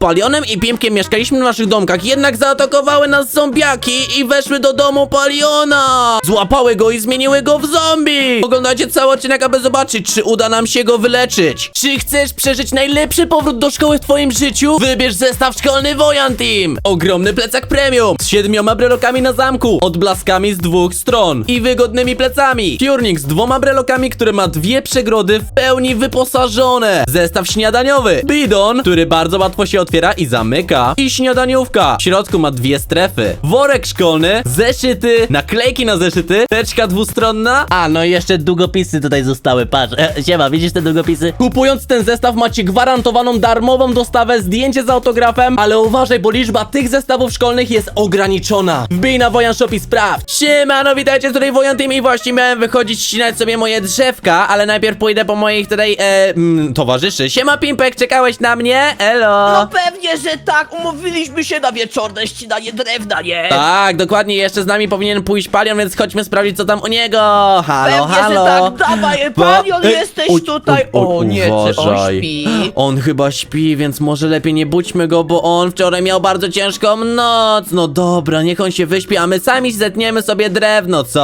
Palionem i Pimpkiem mieszkaliśmy w naszych domkach, jednak zaatakowały nas zombiaki i weszły do domu Paliona. Złapały go i zmieniły go w zombie. Oglądajcie cały odcinek, aby zobaczyć, czy uda nam się go wyleczyć. Czy chcesz przeżyć najlepszy powrót do szkoły w twoim życiu? Wybierz zestaw szkolny Wojan Team. Ogromny plecak premium z siedmioma brelokami na zamku, odblaskami z dwóch stron i wygodnymi plecami. Piórnik z dwoma brelokami, który ma dwie przegrody w pełni wyposażone. Zestaw śniadaniowy. Bidon, który bardzo łatwo się otwiera i zamyka. I śniadaniówka. W środku ma dwie strefy. Worek szkolny, zeszyty, naklejki na zeszyty, teczka dwustronna. A, no i jeszcze długopisy tutaj zostały, patrz. E, siema, widzisz te długopisy? Kupując ten zestaw macie gwarantowaną darmową dostawę, zdjęcie z autografem, ale uważaj, bo liczba tych zestawów szkolnych jest ograniczona. Wbij na Wojan Shop i sprawdź. Siemano, witajcie tutaj Wojan Team i właśnie miałem wychodzić ścinać sobie moje drzewka, ale najpierw pójdę po moich tutaj, e, mm, towarzyszy. Siema Pimpek, czekałeś na mnie? Elo. No pewnie, że tak, umówiliśmy się na wieczorne ścinanie drewna, nie? Tak, dokładnie, jeszcze z nami powinien pójść Palion, więc chodźmy sprawdzić co tam u niego. Halo, Pewnie, halo. że tak, dawaj, Palion, Ej, jesteś oj, tutaj. oj, oj, o nie, czy on uważaj. śpi? On chyba śpi, więc może lepiej nie budźmy go, bo on wczoraj miał bardzo ciężką noc. No dobra, niech on się wyśpi, a my sami zetniemy sobie drewno, co?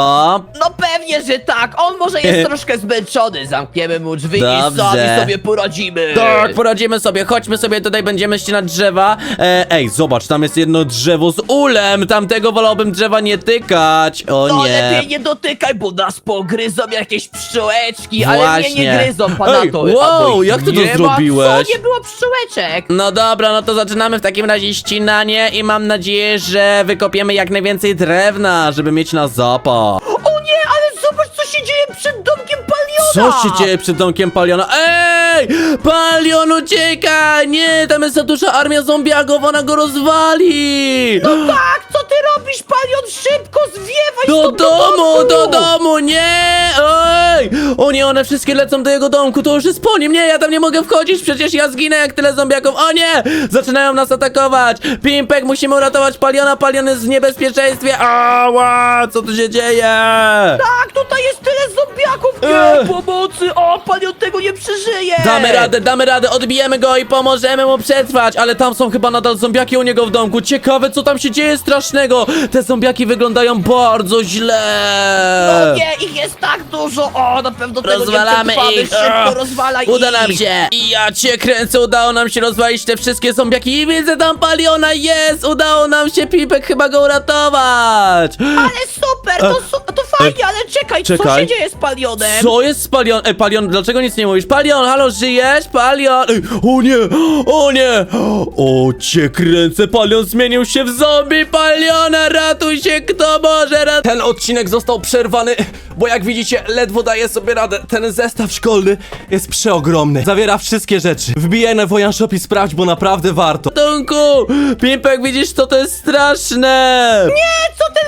No pewnie, że tak, on może jest troszkę zmęczony, zamkniemy mu drzwi Dobrze. i sami sobie poradzimy. Tak, poradzimy sobie, chodźmy sobie tutaj, będziemy ścinać drzewa. E, ej, zobacz, tam jest jedno drzewo z ulem, tamtego wolałbym drzewa nie tykać. O No nie. lepiej nie dotykaj, bo nas pogryzą jakieś pszczołeczki, ale mnie Właśnie. nie gryzą, pana Ej, to. wow, albo ich jak ty to nie ma. zrobiłeś? Co, nie było pszczółeczek? No dobra, no to zaczynamy w takim razie ścinanie i mam nadzieję, że wykopiemy jak najwięcej drewna, żeby mieć na zapach. O nie, ale zobacz, co się dzieje przed domkiem Paliona! Co się dzieje przed domkiem Paliona? Ej! Palion ucieka! Nie, tam jest za duża armia zombiaków, ona go rozwali! Tak, co ty robisz, Palion? Szybko zwiewaj Do stąd domu, do domu, nie! Ej! O nie, one wszystkie lecą do jego domku, to już jest po nim, nie, ja tam nie mogę wchodzić, przecież ja zginę jak tyle zombiaków, o nie! Zaczynają nas atakować! Pimpek, musimy uratować Paliona, Palion jest w niebezpieczeństwie, ała, co tu się dzieje? Tak, tutaj jest tyle zombiaków! Ech. Nie, pomocy! O, Palion tego nie przeżyje! Damy radę, damy radę, odbijemy go i pomożemy mu przetrwać, ale tam są chyba nadal zombiaki u niego w domku. Ciekawe, co tam się dzieje strasznego. Te zombiaki wyglądają bardzo źle. No nie, ich jest tak dużo! O, na pewno tego Rozwalamy nie przetrwamy. ich. Szybko rozwalaj Uda ich! nam się! I ja cię kręcę, udało nam się rozwalić te wszystkie zombiaki i widzę tam Paliona, jest! Udało nam się, Pipek, chyba go uratować! Ale super, to, su- to fajnie, ale czekaj, co czekaj. się dzieje z Palionem? Co jest z Palion? Ej, Palion, dlaczego nic nie mówisz? Palion, halo, żyjesz? Palion! Ej, o nie! O nie! O, cię kręcę, Palion zmienił się w zombie! Paliona, ratuj się, kto może rat... Ten odcinek został przerwany, bo jak widzicie, ledwo daje sobie radę. Ten zestaw szkolny jest przeogromny. Zawiera wszystkie rzeczy. Wbijaj na Wojan Shop i sprawdź, bo naprawdę warto. Tunku! Pimpek, widzisz, co to jest straszne! Nie, co ten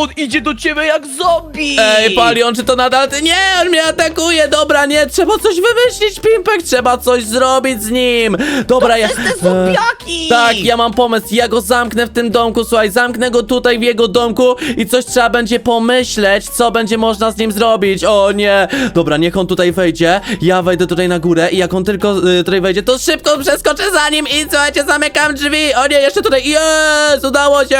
On idzie do ciebie jak zombie! Ej, Palion, czy to nadal ty? Nie, on mnie atakuje, dobra, nie, trzeba coś wymyślić, Pimpek, trzeba coś zrobić z nim. Dobra, ja... Przez te zombiaki! E, tak, ja mam pomysł, ja go zamknę w tym domku, słuchaj, zamknę go tutaj w jego domku i coś trzeba będzie pomyśleć, co będzie można z nim zrobić. O nie, dobra, niech on tutaj wejdzie, ja wejdę tutaj na górę i jak on tylko y, tutaj wejdzie, to szybko przeskoczę za nim i słuchajcie, zamykam drzwi. O nie, jeszcze tutaj, jest, udało się.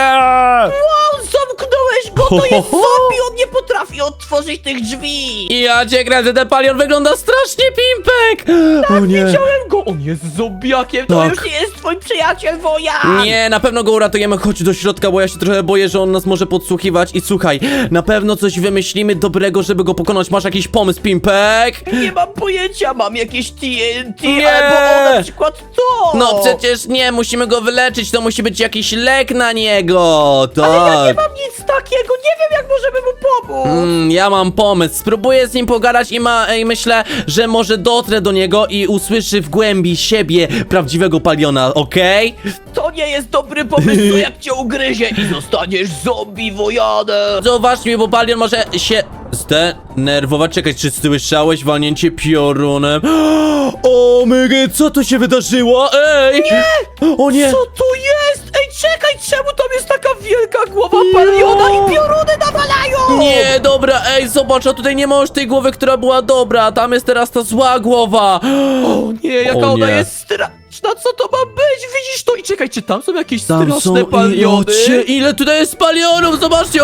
Wow, zamknąłeś go, to jest zombie, on nie potrafi otworzyć tych drzwi! I ja cię kręcę, ten palion wygląda strasznie, Pimpek. o nie. Widziałem go, on jest zombiakiem, to Tak. już nie jest twój przyjaciel Wojan! Nie, na pewno go uratujemy, chodź do środka, bo ja się trochę boję, że on nas może podsłuchiwać i słuchaj, na pewno coś wymyślimy dobrego, żeby go pokonać, masz jakiś pomysł, Pimpek? Nie mam pojęcia, mam jakieś TNT, Nie. albo o, na przykład to! No przecież nie, musimy go wyleczyć, to musi być jakiś lek na niego, Ale ja nie tak. mam nic takiego, nie wiem jak możemy mu pomóc! Mm, ja mam pomysł, spróbuję z nim pogadać i, ma, i myślę, że może dotrę do niego i usłyszy w głębi siebie prawdziwego paliona, okej? To nie jest dobry pomysł, jak cię ugryzie i zostaniesz zombie Wojanem! Zauważ mi, bo Palion może się zdenerwować. Czekaj, czy słyszałeś walnięcie piorunem? O mega, co tu się wydarzyło? Ej! Nie! O nie! Co tu jest? Ej, czekaj, czemu tam jest taka wielka głowa Paliona i pioruny nawalają? Nie, dobra, ej, zobacz, a tutaj nie ma już tej głowy, która była dobra. Tam jest teraz ta zła głowa. O nie, jaka O ona nie. jest stra... co to ma być? Widzisz to? I czekaj, czy tam są jakieś Tam straszne są paliony? Jocie, ile tutaj jest palionów, zobaczcie,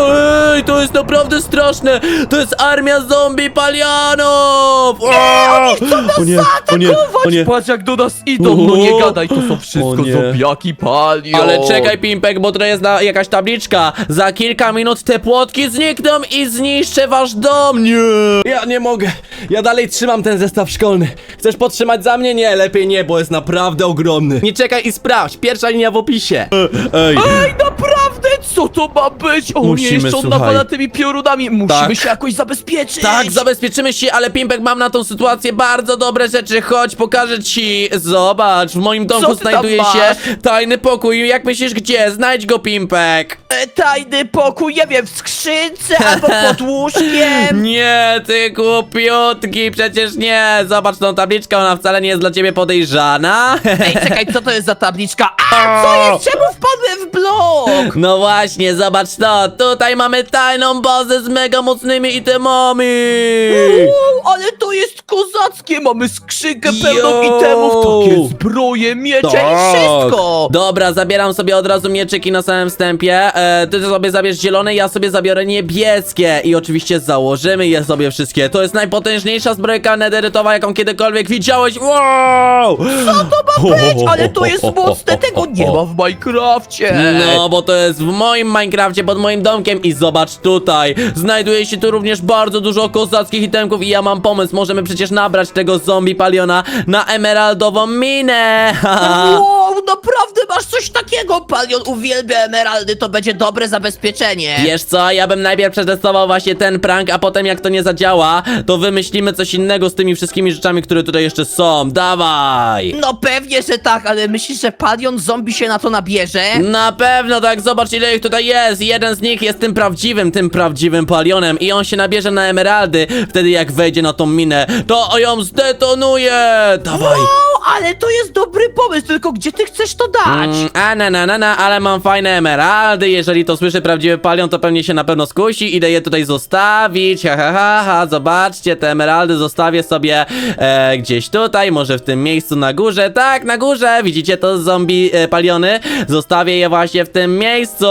ej, to jest naprawdę straszne, to jest armia zombie Chcą nas o nie, o nie, zaatakować! o nie. Patrz jak do nas idą, no nie O, gadaj, to są wszystko o nie. zombiaki palion. Ale czekaj, Pimpek, bo tutaj jest na, jakaś tabliczka. Za kilka minut te płotki znikną i zniszczę wasz dom. Nie! Ja nie mogę. Ja dalej trzymam ten zestaw szkolny. Chcesz podtrzymać za mnie? Nie, lepiej nie, bo jest naprawdę ogromny. Nie czekaj i sprawdź. Pierwsza linia w opisie. Ej, Ej, naprawdę? Co to ma być? O Musimy, nie, jeszcze on słuchaj. nawala tymi piorunami. Musimy Tak. się jakoś zabezpieczyć. tak, zabezpieczymy się, ale Pimpek, mam na tą sytuację bardzo dobre rzeczy. Chodź, pokażę ci. Zobacz, w moim domku ty tam znajduje masz? się tajny pokój. Jak myślisz, gdzie? Znajdź go, Pimpek. E, tajny pokój, nie wiem, w skrzynce albo pod łóżkiem. Nie, ty głupiutki, przecież nie. Zobacz tą tabliczkę, ona wcale nie jest dla ciebie podejrzana. Ej, czekaj, co to jest za tabliczka? A, co jest? Czemu wpadłem w blok? No właśnie, zobacz to. Tutaj mamy tajną bazę z mega mocnymi itemami. Wow, ale to jest kozackie! Mamy skrzynkę pełną Yo. itemów, takie zbroje, miecze Tak. i wszystko! Dobra, zabieram sobie od razu mieczyki na samym wstępie. E, ty sobie zabierz zielone, ja sobie zabiorę niebieskie. I oczywiście założymy je sobie wszystkie. To jest najpotężniejsza zbrojka nederytowa, jaką kiedykolwiek widziałeś. Wow! Co to ma być? Ale to jest mocne, tego nie ma w Minecrafcie! No, bo to jest w moim Minecrafcie, pod moim domkiem i zobacz tutaj, znajduje się tu również bardzo dużo kozackich itemków i ja mam pomysł, możemy przecież nabrać tego zombie paliona na emeraldową minę, Wow, naprawdę masz coś takiego! Palion uwielbia emeraldy, to będzie dobre zabezpieczenie! Wiesz co, ja bym najpierw przetestował właśnie ten prank, a potem jak to nie zadziała, to wymyślimy coś innego z tymi wszystkimi rzeczami, które tutaj jeszcze są, dawaj! No pewnie, że tak, ale myślisz, że Palion zombie się na to nabierze? Na pewno tak, zobacz ile ich tutaj jest. Jeden z nich jest tym prawdziwym, tym prawdziwym palionem i on się nabierze na emeraldy. Wtedy jak wejdzie na tą minę, to ją zdetonuje. Dawaj. Ale to jest dobry pomysł, tylko gdzie ty chcesz to dać? Mm, a na na na na, ale mam fajne emeraldy. Jeżeli to słyszy prawdziwy palion, to pewnie się na pewno skusi. Idę je tutaj zostawić. Ha ha ha ha. Zobaczcie, te emeraldy zostawię sobie e, gdzieś tutaj, może w tym miejscu na górze. Tak, na górze. Widzicie to zombie e, paliony? Zostawię je właśnie w tym miejscu.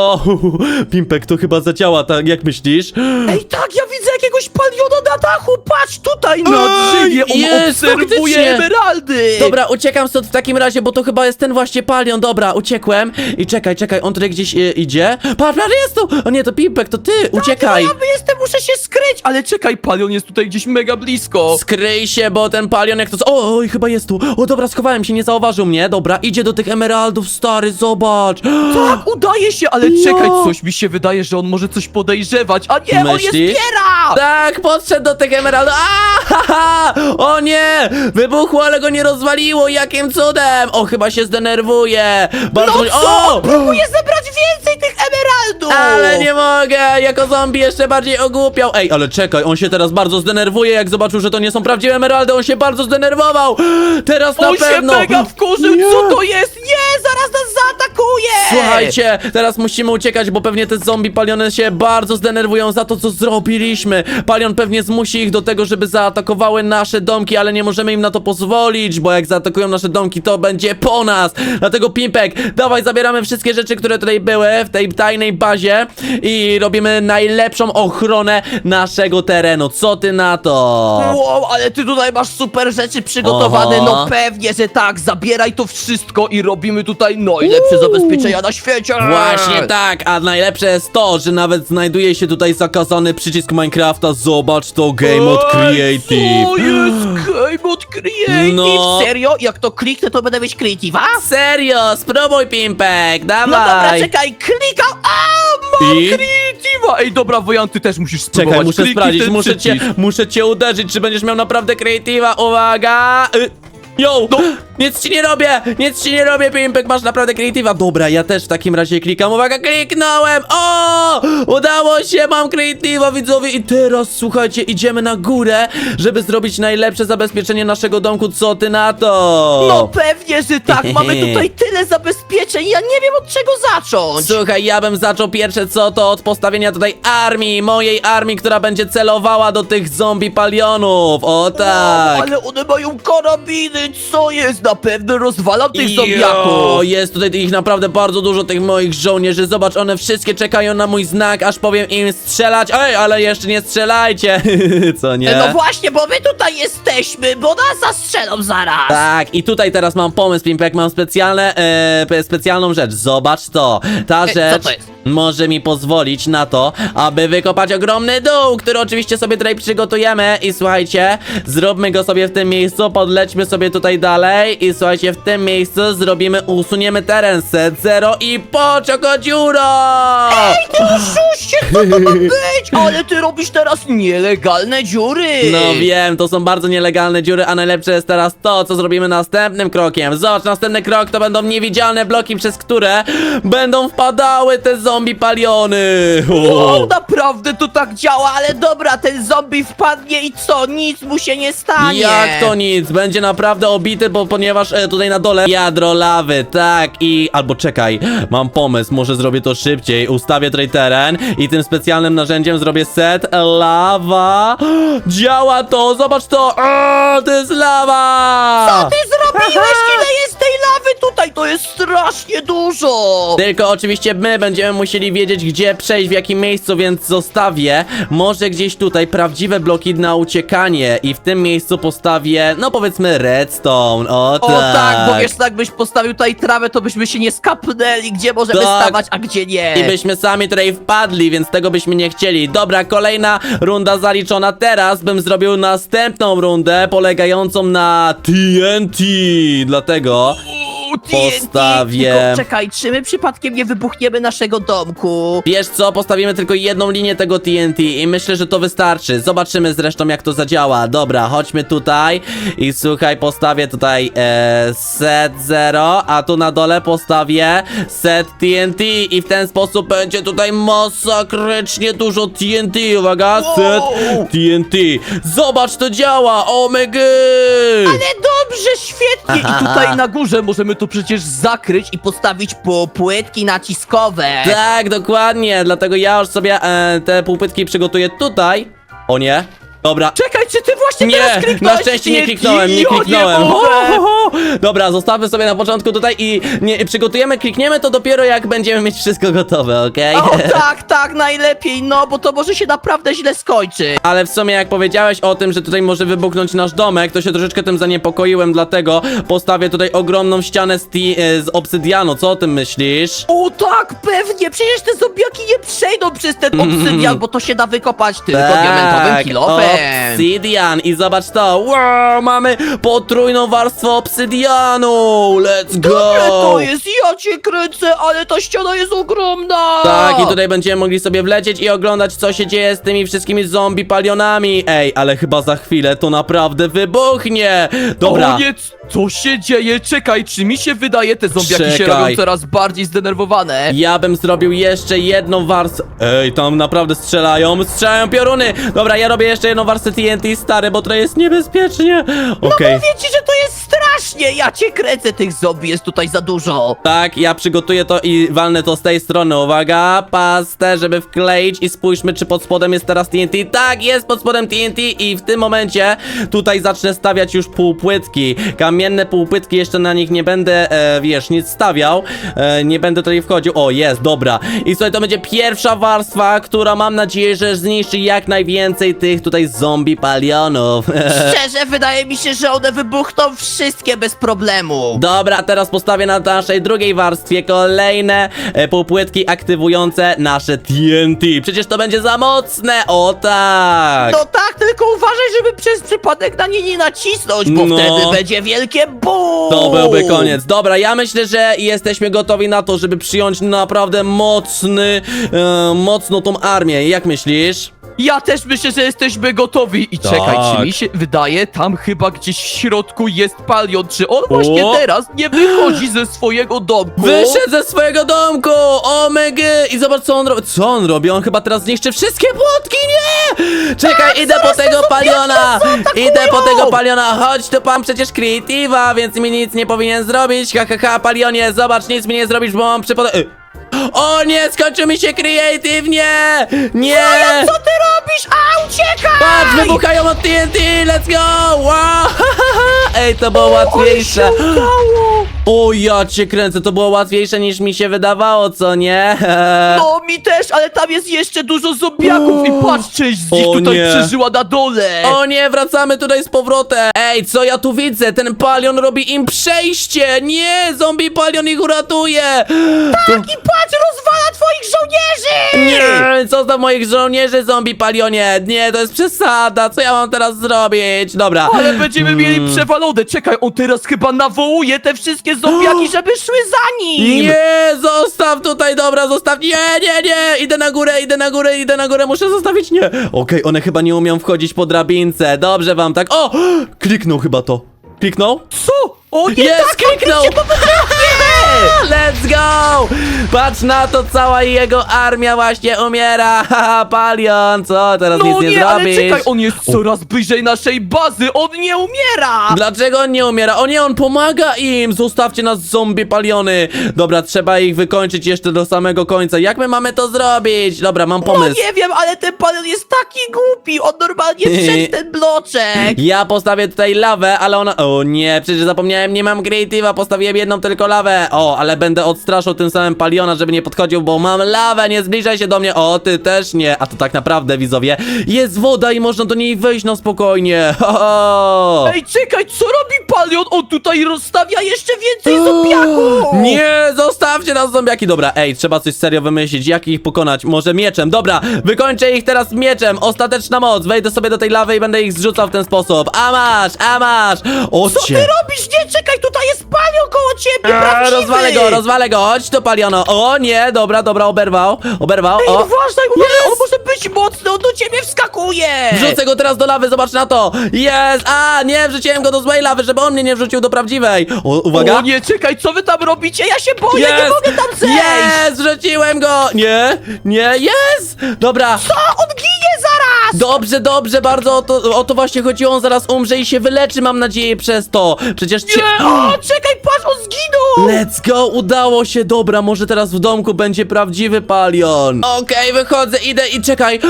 Pimpek, to chyba zadziała, tak jak myślisz? Ej, tak, ja widzę jakiegoś paliona na dachu, patrz tutaj na Ej, drzewie, on jest, obserwuje faktycznie. emeraldy! Dobra, uciekam stąd w takim razie, bo to chyba jest ten właśnie palion. Dobra, uciekłem. I czekaj, czekaj, on tutaj gdzieś e, idzie. Patrz, patrz, jest tu! O nie, to Pimpek, to ty! Uciekaj! Ja by jestem, muszę się skryć, ale czekaj, palion jest tutaj gdzieś mega blisko. Skryj się, bo ten palion jak to... O, oj, chyba jest tu. O, dobra, schowałem się, nie zauważył mnie. Dobra, idzie do tych emeraldów, stary, zobacz. Tak, udaje się, ale Jo. czekaj, coś mi się wydaje, że on może coś podejrzewać, a nie, on je Myślisz? zbiera! Tak, podszedł do tych emeraldów. A, ha, ha! O nie! Wybuchło, ale go nie rozwaliło. Jakim cudem? O, chyba się zdenerwuje. Bardzo... No co? O! Próbuję zebrać więcej tych emeraldów! Ale nie mogę! Jako zombie jeszcze bardziej ogłupiał! Ej, ale czekaj, on się teraz bardzo zdenerwuje, jak zobaczył, że to nie są prawdziwe emeraldy, on się bardzo zdenerwował! Teraz na On się pewno! mega wkurzył, co to jest? Nie, zaraz nas zaatakuje! Słuchajcie, teraz musimy uciekać, bo pewnie te zombie paliony się bardzo zdenerwują za to, co zrobiliśmy. Palion pewnie zmusi ich do tego, żeby zaatakowały nasze domki, ale nie możemy im na to pozwolić, bo jak zaatakują nasze domki, to będzie po nas. Dlatego Pimpek, dawaj zabieramy wszystkie rzeczy, które tutaj były w tej tajnej bazie i robimy najlepszą ochronę naszego terenu. Co ty na to? Wow, ale ty tutaj masz super rzeczy przygotowane, Oho. no pewnie, że tak, zabieraj to wszystko i robimy tutaj najlepsze zabezpieczenia na świecie! Właśnie tak, a najlepsze jest to, że nawet znajduje się tutaj zakazany przycisk Minecrafta. Zobacz to Game Mode Ej, Creative. Co jest Game Mode Creative? No. Serio? Jak to kliknę, to będę mieć Creative'a? Serio, spróbuj Pimpek, dawaj. No dobra, czekaj, klikam! A, mam I? Creative'a! Ej, dobra, Wojan, ty też musisz spróbować. Czekaj, muszę Kliknij sprawdzić, ten muszę cię, przycisk. muszę cię uderzyć, czy będziesz miał naprawdę Creative'a, uwaga. Y Yo, No. Nic ci nie robię, nic ci nie robię, Pimpek, masz naprawdę Creative'a. Dobra, ja też w takim razie klikam, uwaga, kliknąłem, o, udało się, mam Creative'a, widzowie, i teraz, słuchajcie, idziemy na górę, żeby zrobić najlepsze zabezpieczenie naszego domku, co ty na to? No pewnie, że tak, mamy tutaj tyle zabezpieczeń, ja nie wiem od czego zacząć! Słuchaj, ja bym zaczął pierwsze co to od postawienia tutaj armii, mojej armii, która będzie celowała do tych zombie palionów. O tak. Ale one mają karabiny, co jest? Na pewno rozwalam tych Jo, zombiaków. jest tutaj ich naprawdę bardzo dużo, tych moich żołnierzy. Zobacz, one wszystkie czekają na mój znak, aż powiem im strzelać. Ej, ale jeszcze nie strzelajcie. Co nie? No właśnie, bo my tutaj jesteśmy, bo nas zastrzelą zaraz. Tak, i tutaj teraz mam pomysł, Pimpek, mam specjalne, e, pe- specjalną rzecz. Zobacz to. Ta E, co rzecz to jest? może mi pozwolić na to, aby wykopać ogromny dół, który oczywiście sobie tutaj przygotujemy. I słuchajcie, zróbmy go sobie w tym miejscu, podlećmy sobie tutaj dalej. I słuchajcie, w tym miejscu zrobimy, usuniemy teren set zero i poczoko dziuro! Oszuście, co to ma być? Ale ty robisz teraz nielegalne dziury. No wiem, to są bardzo nielegalne dziury, a najlepsze jest teraz to, co zrobimy następnym krokiem. Zobacz, następny krok to będą niewidzialne bloki, przez które będą wpadały te zombie paliony. O, O, naprawdę to tak działa, ale dobra, ten zombie wpadnie i co? Nic mu się nie stanie. Jak to nic? Będzie naprawdę obity, bo ponieważ e, tutaj na dole jadro lawy, tak i... Albo czekaj, mam pomysł, może zrobię to szybciej. Ustawię tutaj teren i tym specjalnym narzędziem zrobię set lawa. Działa to, zobacz to! O, to jest lawa! Co ty zrobiłeś? Jest lawy tutaj? To jest strasznie dużo. Tylko oczywiście my będziemy musieli wiedzieć, gdzie przejść, w jakim miejscu, więc zostawię może gdzieś tutaj prawdziwe bloki na uciekanie i w tym miejscu postawię, no powiedzmy redstone, o, O tak, bo wiesz, jakbyś postawił tutaj trawę, to byśmy się nie skapnęli, gdzie możemy Tak. stawać, a gdzie nie. I byśmy sami tutaj wpadli, więc tego byśmy nie chcieli. Dobra, kolejna runda zaliczona. Teraz bym zrobił następną rundę polegającą na TNT. Dlatego TNT. Postawię. Tylko czekaj, czy my przypadkiem nie wybuchniemy naszego domku? Wiesz co, postawimy tylko jedną linię tego TNT i myślę, że to wystarczy. Zobaczymy zresztą jak to zadziała. Dobra, chodźmy tutaj i słuchaj, postawię tutaj e, set zero, a tu na dole postawię set TNT i w ten sposób będzie tutaj masakrycznie dużo TNT. Uwaga, set Wow. TNT. Zobacz, to działa, omega! Świetnie! I tutaj na górze możemy to przecież zakryć i postawić półpłytki naciskowe. Tak, dokładnie, dlatego ja już sobie e, te półpytki przygotuję tutaj. O nie. Dobra, Czekaj, czy ty właśnie Nie, teraz kliknąłeś? na szczęście nie kliknąłem, nie kliknąłem. Nie Ho, mogę. ho, ho. Dobra, zostawmy sobie na początku tutaj i nie, przygotujemy, klikniemy to dopiero jak będziemy mieć wszystko gotowe, okej? O tak, tak, najlepiej, no, bo to może się naprawdę źle skończyć. Ale w sumie jak powiedziałeś o tym, że tutaj może wybuchnąć nasz domek, to się troszeczkę tym zaniepokoiłem, dlatego postawię tutaj ogromną ścianę z, ti- e, z obsydianu, co o tym myślisz? O tak, pewnie, przecież te zombiaki nie przejdą przez ten obsydian, bo to się da wykopać tylko diamentowym kilofem. Obsydian i zobacz to, wow, mamy potrójną warstwę obsydianu, let's go! Dobre to jest, ja cię kręcę, ale ta ściana jest ogromna. Tak, i tutaj będziemy mogli sobie wlecieć i oglądać, co się dzieje z tymi wszystkimi zombie palionami. Ej, ale chyba za chwilę to naprawdę wybuchnie. Dobra. O nie, co się dzieje? Czekaj, czy mi się wydaje, te zombiaki się Czekaj. robią coraz bardziej zdenerwowane? Ja bym zrobił jeszcze jedną warstwę. Ej, tam naprawdę strzelają, strzelają pioruny. Dobra, ja robię jeszcze jedną warstwę TNT, stary, bo to jest niebezpiecznie. Okej. Mówię ci, że to jest strasznie, ja cię kręcę, tych zombie jest tutaj za dużo. Tak, ja przygotuję to i walnę to z tej strony. Uwaga, pastę, żeby wkleić i spójrzmy, czy pod spodem jest teraz TNT. Tak, jest pod spodem TNT i w tym momencie tutaj zacznę stawiać już półpłytki. Kamienne półpłytki, jeszcze na nich nie będę, e, wiesz, nic stawiał. E, nie będę tutaj wchodził. O, jest, dobra. I słuchaj, to będzie pierwsza warstwa, która mam nadzieję, że zniszczy jak najwięcej tych tutaj zombie palionów. Szczerze, wydaje mi się, że one wybuchną wszystkie bez problemu. Dobra, teraz postawię na naszej drugiej warstwie kolejne e, półpłytki aktywujące nasze TNT. Przecież to będzie za mocne, o tak! No tak, tylko uważaj, żeby przez przypadek na nie nie nacisnąć, bo No. wtedy będzie wielkie BUM! To byłby koniec. Dobra, ja myślę, że jesteśmy gotowi na to, żeby przyjąć naprawdę mocny, e, mocno tą armię. Jak myślisz? Ja też myślę, że jesteśmy gotowi. I Tak. czekaj, czy mi się wydaje, tam chyba gdzieś w środku jest palion. Czy on właśnie O! teraz nie wychodzi ze swojego domku? Wyszedł ze swojego domku! Omega! I zobacz, co on robi. Co on robi? On chyba teraz zniszczy wszystkie płotki, nie! Czekaj, idę po tego paliona! Idę po tego paliona! Chodź tu pan przecież Creative'a, więc mi nic nie powinien zrobić. Ha, ha, ha, palionie, zobacz, nic mi nie zrobisz, bo mam przypod... O nie, skończył mi się creative, nie! Co ty robisz? A, uciekaj! Patrz, wybuchają od TNT, let's go! Wow! Ej, to było łatwiejsze. O, ja cię kręcę, to było łatwiejsze niż mi się wydawało, co nie? No, mi też, ale tam jest jeszcze dużo zombiaków i patrz, część z nich O tutaj nie. przeżyła na dole. O nie, wracamy tutaj z powrotem! Ej, co ja tu widzę? Ten palion robi im przejście! Nie, zombie palion ich uratuje! Tak, I patrz, rozwala twoich żołnierzy! Nie, co za moich żołnierzy zombie palionie? Nie, to jest przesada, co ja mam teraz zrobić? Dobra. Ale będziemy mieli przewalone. Czekaj, on teraz chyba nawołuje te wszystkie zombiaki, żeby szły za nim. Nie, zostaw tutaj, dobra, zostaw. Nie, nie, nie, idę na górę, idę na górę, idę na górę, muszę zostawić, nie. Okej, one chyba nie umieją wchodzić po drabince, dobrze wam tak. O, kliknął chyba to. Kliknął? Co? O nie, Jest, tak, kliknął! faktycznie, Let's go! Patrz na to, cała jego armia właśnie umiera. Haha, Palion, co? Teraz No nic nie, nie, ale zrobisz. czekaj, on jest coraz bliżej naszej bazy, on nie umiera! Dlaczego on nie umiera? O nie, on pomaga im! Zostawcie nas zombie paliony! Dobra, trzeba ich wykończyć jeszcze do samego końca. Jak my mamy to zrobić? Dobra, mam No pomysł. nie wiem, ale ten palion jest taki głupi, on normalnie zszedł ten bloczek. Ja postawię tutaj lawę, ale ona... O nie, przecież zapomniałem, nie mam creative'a, postawiłem jedną tylko lawę. O, ale będę odstraszał tym samym paliona, żeby nie podchodził, bo mam lawę, nie zbliżaj się do mnie. O, ty też nie. A to tak naprawdę, widzowie, jest woda i można do niej wejść na spokojnie. Ho, ho. Ej, czekaj, co robi palion? On tutaj rozstawia jeszcze więcej zombiaków! Nie, zostawcie nas zombiaki. Dobra, ej, trzeba coś serio wymyślić, jak ich pokonać. Może mieczem. Dobra, wykończę ich teraz mieczem. Ostateczna moc. Wejdę sobie do tej lawy i będę ich zrzucał w ten sposób. A masz, a masz. O Co ty cię. robisz? Nie, czekaj, ciebie, A, prawdziwy! rozwalę go, rozwalę go, chodź to paliono. O nie, dobra, dobra, oberwał, oberwał. Ej, O. uważaj, uważaj, on może być mocny, on do ciebie wskakuje! Wrzucę go teraz do lawy, zobacz na to. Jest, a nie, wrzuciłem go do złej lawy, żeby on mnie nie wrzucił do prawdziwej. O, uwaga. O nie, czekaj, co wy tam robicie? Ja się boję, nie mogę tam zejść! Jest, wrzuciłem go. Nie, nie, jest. Dobra. Co? On ginie Dobrze, dobrze, bardzo o to, o to właśnie chodziło. On zaraz umrze i się wyleczy, mam nadzieję, przez to. Przecież cię... Nie, o, czekaj, patrz, on zginął! Let's go, udało się, dobra, może teraz w domku będzie prawdziwy palion. Okej, wychodzę, idę i czekaj.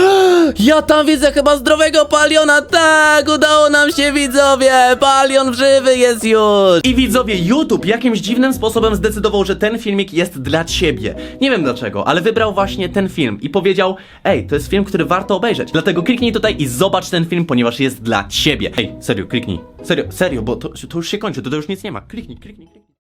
Ja tam widzę chyba zdrowego paliona, tak, udało nam się widzowie, palion żywy jest już. I widzowie, YouTube jakimś dziwnym sposobem zdecydował, że ten filmik jest dla ciebie. Nie wiem dlaczego, ale wybrał właśnie ten film i powiedział: Ej, to jest film, który warto obejrzeć. Dlatego kliknij tutaj i zobacz ten film, ponieważ jest dla ciebie. Ej, serio, kliknij. Serio, serio, bo to, to już się kończy, to, to już nic nie ma. Kliknij, kliknij, kliknij.